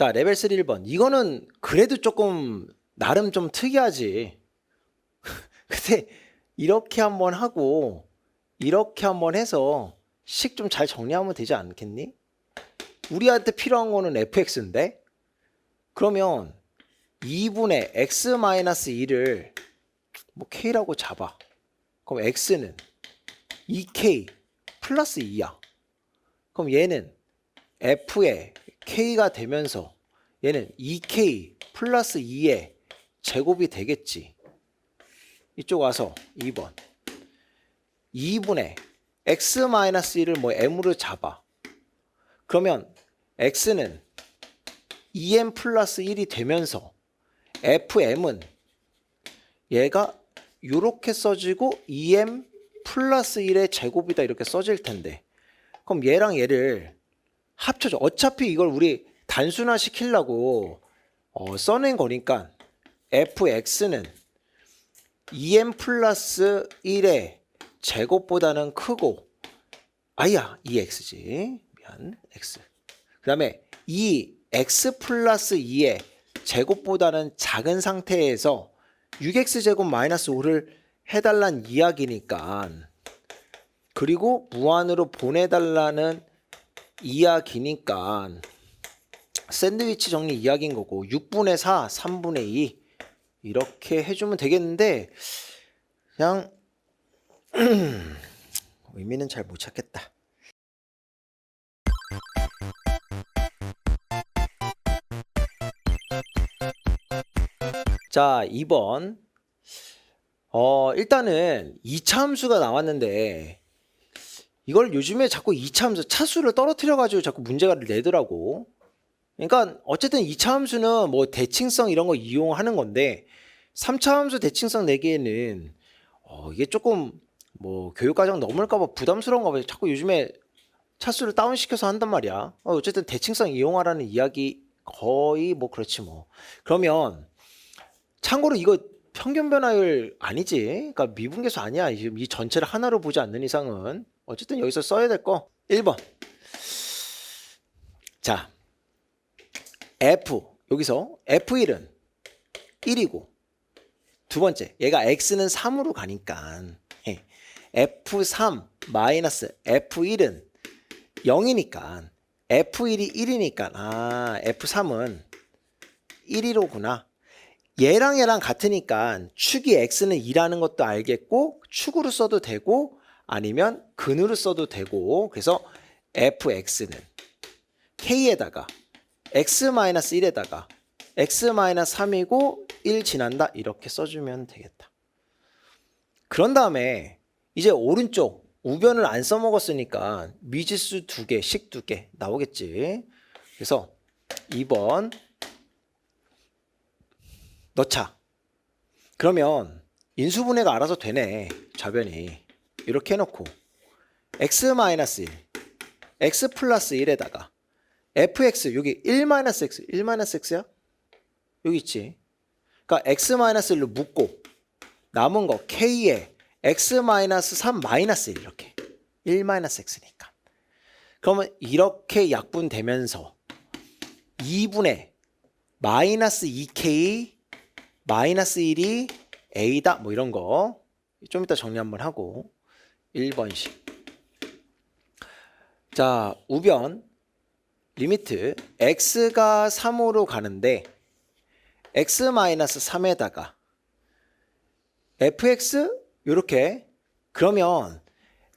자, 레벨 3 1번. 이거는 그래도 조금 나름 좀 특이하지. 근데 이렇게 한번 하고 이렇게 한번 해서 식 좀 잘 정리하면 되지 않겠니? 우리한테 필요한 거는 fx인데 그러면 2분의 x-1을 뭐 k라고 잡아. 그럼 x는 2k 플러스 2야. 그럼 얘는 f의 k가 되면서 얘는 2k 플러스 2의 제곱이 되겠지. 이쪽 와서 2번. 2분의 x-1을 뭐 m으로 잡아. 그러면 x는 2m 플러스 1이 되면서 fm은 얘가 이렇게 써지고 2m 플러스 1의 제곱이다 이렇게 써질 텐데 그럼 얘랑 얘를 합쳐줘. 어차피 이걸 우리 단순화 시키려고 어, 써낸 거니까 fx는 2m 플러스 1의 제곱보다는 크고 아야 2x지 미안 x 그 다음에 이 x 플러스 2의 제곱보다는 작은 상태에서 6x 제곱 마이너스 5를 해달란 이야기니까 그리고 무한으로 보내달라는 이야기니까 샌드위치 정리 이야기인 거고 6분의 4, 3분의 2 이렇게 해주면 되겠는데 그냥 의미는 잘 못 찾겠다. 자, 2번. 어, 일단은 2차 함수가 나왔는데 이걸 요즘에 자꾸 2차 함수 차수를 떨어뜨려 가지고 자꾸 문제가를 내더라고. 그러니까 어쨌든 2차 함수는 뭐 대칭성 이런 거 이용하는 건데 3차 함수 대칭성 내기에는 어, 이게 조금 뭐 교육과정 넘을까 봐 부담스러운가 봐. 자꾸 요즘에 차수를 다운시켜서 한단 말이야. 어, 어쨌든 대칭성 이용하라는 이야기 거의 뭐 그렇지 뭐. 그러면 참고로 이거 평균 변화율 아니지. 그러니까 미분계수 아니야. 이 전체를 하나로 보지 않는 이상은 어쨌든 여기서 써야 될 거 1번. 자. F 여기서 F1은 1이고 두 번째 얘가 x는 3으로 가니까 예. F3 마이너스 F1은 0이니까 F1이 1이니까 아 F3은 1이로구나 얘랑 얘랑 같으니까 축이 x는 2라는 것도 알겠고 축으로 써도 되고 아니면 근으로 써도 되고 그래서 fx는 k에다가 x-1에다가 x-3이고 1 지난다 이렇게 써주면 되겠다. 그런 다음에 이제 오른쪽 우변을 안 써먹었으니까 미지수 두 개, 식 두 개 나오겠지. 그래서 2번 넣자. 그러면 인수분해가 알아서 되네. 좌변이. 이렇게 해놓고 x-1, x 플러스 1에다가 fx 여기 1-x, 1-x야? 여기 있지. 그러니까 x-1로 묶고 남은 거 k에 x-3 마이너스 1 이렇게 1-x니까. 그러면 이렇게 약분되면서 2분의 마이너스 2k 마이너스 1이 a다 뭐 이런 거 좀 이따 정리 한번 하고 1번씩 자 우변 리미트 x가 3으로 가는데 x-3에다가 fx 요렇게. 그러면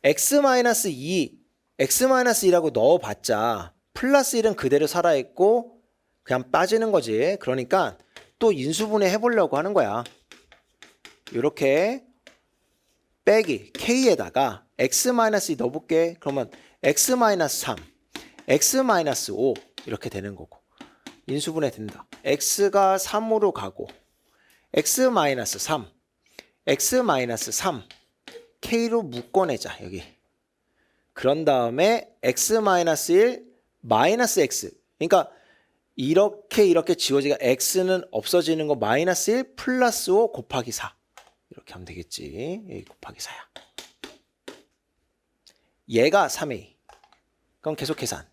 x-2 x-2라고 넣어봤자 플러스 1은 그대로 살아있고 그냥 빠지는 거지. 그러니까 또 인수분해 해보려고 하는 거야. 요렇게 빼기 k에다가 x-2 넣어볼게 그러면 x-3 x-5 이렇게 되는 거고. 인수분해 된다. x가 3으로 가고 x-3 x-3 k로 묶어내자 여기. 그런 다음에 x-1 마이너스 x. 그러니까 이렇게 이렇게 지워지가 x는 없어지는 거 마이너스 1 플러스 5 곱하기 4 이렇게 하면 되겠지 여기 곱하기 4야 얘가 3a 그럼 계속 계산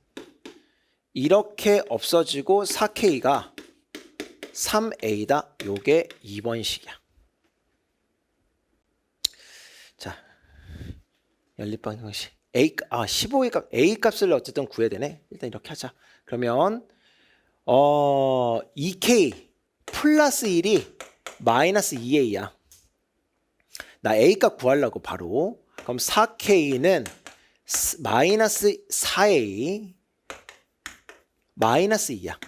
이렇게 없어지고 4K가 3A다. 요게 2번식이야. 자, 연립방 형식. A 아 15의 값 A 값을 어쨌든 구해야 되네. 일단 이렇게 하자. 그러면 어 2K 플러스 1이 마이너스 2A야. 나 A 값 구하려고 바로. 그럼 4K는 마이너스 4A 마이너스 2야.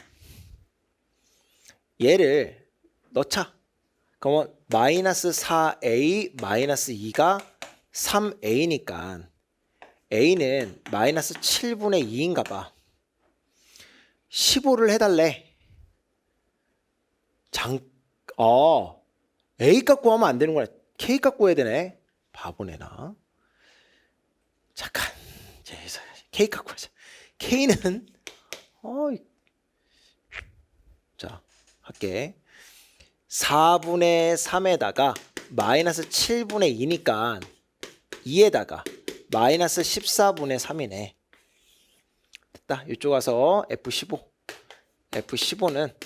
얘를 넣자. 그러면 마이너스 4A 마이너스 2가 3A니까 A는 마이너스 7분의 2인가 봐. 15를 해달래. 장, 어, A 값 구하면 안 되는 K 값 구해야 되네. 바보네, 나. 잠깐. 해서 K 값 구하자. K는, 어, 자, 할게. 4분의 3에다가 마이너스 7분의 2니까 2에다가 마이너스 14분의 3이네. 됐다. 이쪽 와서 F15. F15는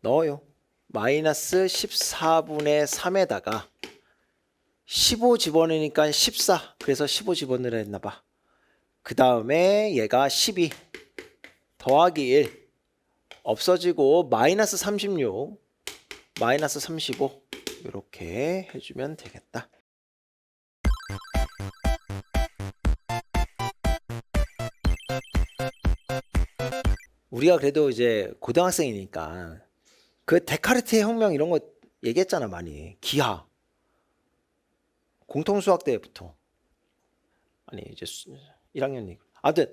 넣어요. 마이너스 14분의 3에다가 15 집어넣으니까 14. 그래서 15 집어넣으라 했나 봐. 그 다음에 얘가 12 더하기 1 없어지고 마이너스 36 마이너스 35 이렇게 해주면 되겠다. 우리가 그래도 이제 고등학생이니까 그 데카르트의 혁명 이런 거 얘기했잖아 많이. 기하. 공통수학 때부터. 아니 이제 1학년이 아무튼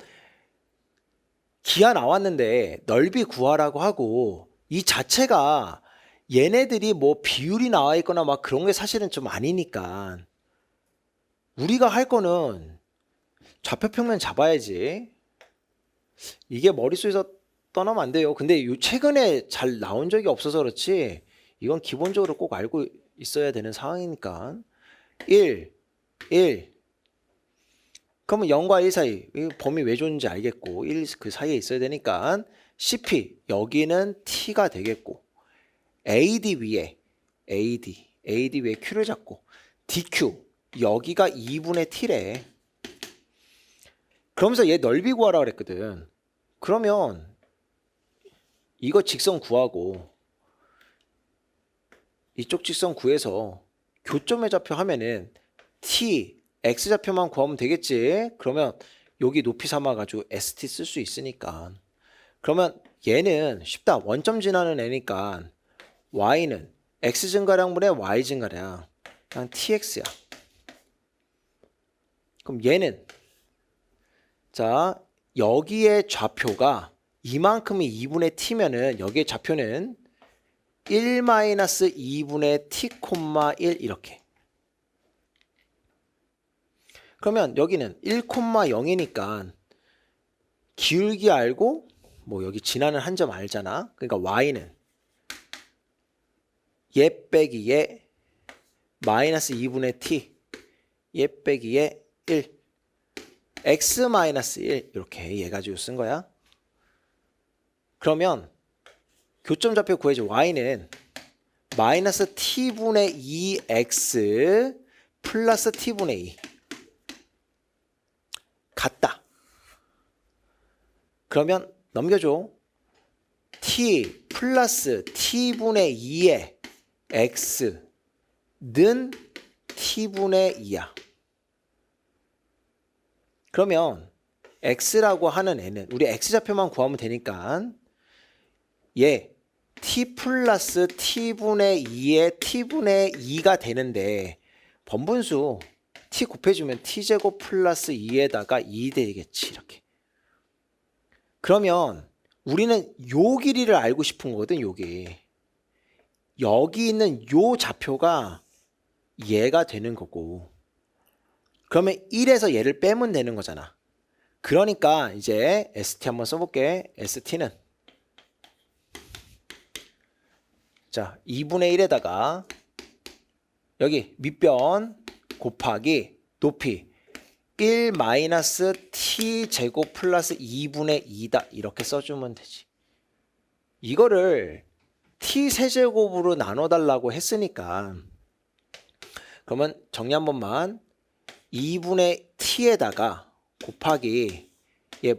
기하 나왔는데 넓이 구하라고 하고 이 자체가 얘네들이 뭐 비율이 나와 있거나 막 그런 게 사실은 좀 아니니까 우리가 할 거는 좌표평면 잡아야지. 이게 머릿속에서 떠나면 안 돼요. 근데 요 최근에 잘 나온 적이 없어서 그렇지 이건 기본적으로 꼭 알고 있어야 되는 상황이니까. 1, 1 그러면 0과 1 사이 이 범위 왜 줬는지 알겠고 1 그 사이에 있어야 되니까 CP 여기는 T가 되겠고 AD 위에 AD AD 위에 Q를 잡고 DQ 여기가 2분의 T래. 그러면서 얘 넓이 구하라 그랬거든. 그러면 이거 직선 구하고 이쪽 직선 구해서 교점의 좌표 하면은 t x 좌표만 구하면 되겠지. 그러면 여기 높이 삼아 가지고 st 쓸 수 있으니까. 그러면 얘는 쉽다. 원점 지나는 애니까 y는 x 증가량분의 y 증가량 그냥 tx야. 그럼 얘는 자 여기에 좌표가 이만큼이 2분의 t면은 여기에 좌표는 1 마이너스 2분의 t, 1 이렇게. 그러면 여기는 1,0이니까 기울기 알고 뭐 여기 지나는 한 점 알잖아. 그러니까 y는 얘 빼기 얘 마이너스 2분의 t 얘 빼기 얘 1. x 마이너스 1 이렇게 얘 가지고 쓴 거야. 그러면 교점 좌표 구해줘 y는 마이너스 t분의 2x 플러스 t분의 2 같다. 그러면 넘겨줘. t 플러스 t분의 2의 x는 t분의 2야. 그러면 x라고 하는 애는 우리 x 좌표만 구하면 되니까 얘 t 플러스 t분의 2의 t분의 2가 되는데 번분수 t 곱해주면 t제곱 플러스 2에다가 2 되겠지 이렇게. 그러면 우리는 요 길이를 알고 싶은 거거든 여기 여기 있는 요 좌표가 얘가 되는 거고. 그러면 1에서 얘를 빼면 되는 거잖아. 그러니까 이제 ST 한번 써볼게 ST는 자 2분의 1에다가 여기 밑변 곱하기 높이 1 마이너스 t 제곱 플러스 2분의 2다 이렇게 써주면 되지. 이거를 t 세제곱으로 나눠달라고 했으니까 그러면 정리 한 번만 2분의 t에다가 곱하기 예,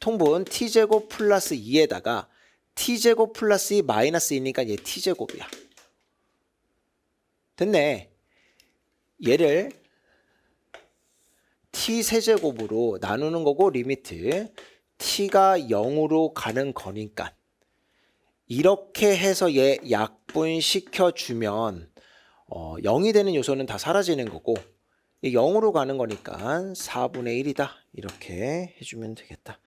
통분 t제곱 플러스 2에다가 t제곱 플러스 2 마이너스 2니까 얘 t제곱이야. 됐네. 얘를 t 세제곱으로 나누는 거고 리미트 t가 0으로 가는 거니까 이렇게 해서 얘 약분시켜 주면 어, 0이 되는 요소는 다 사라지는 거고 이 0으로 가는 거니까 4분의 1이다 이렇게 해주면 되겠다.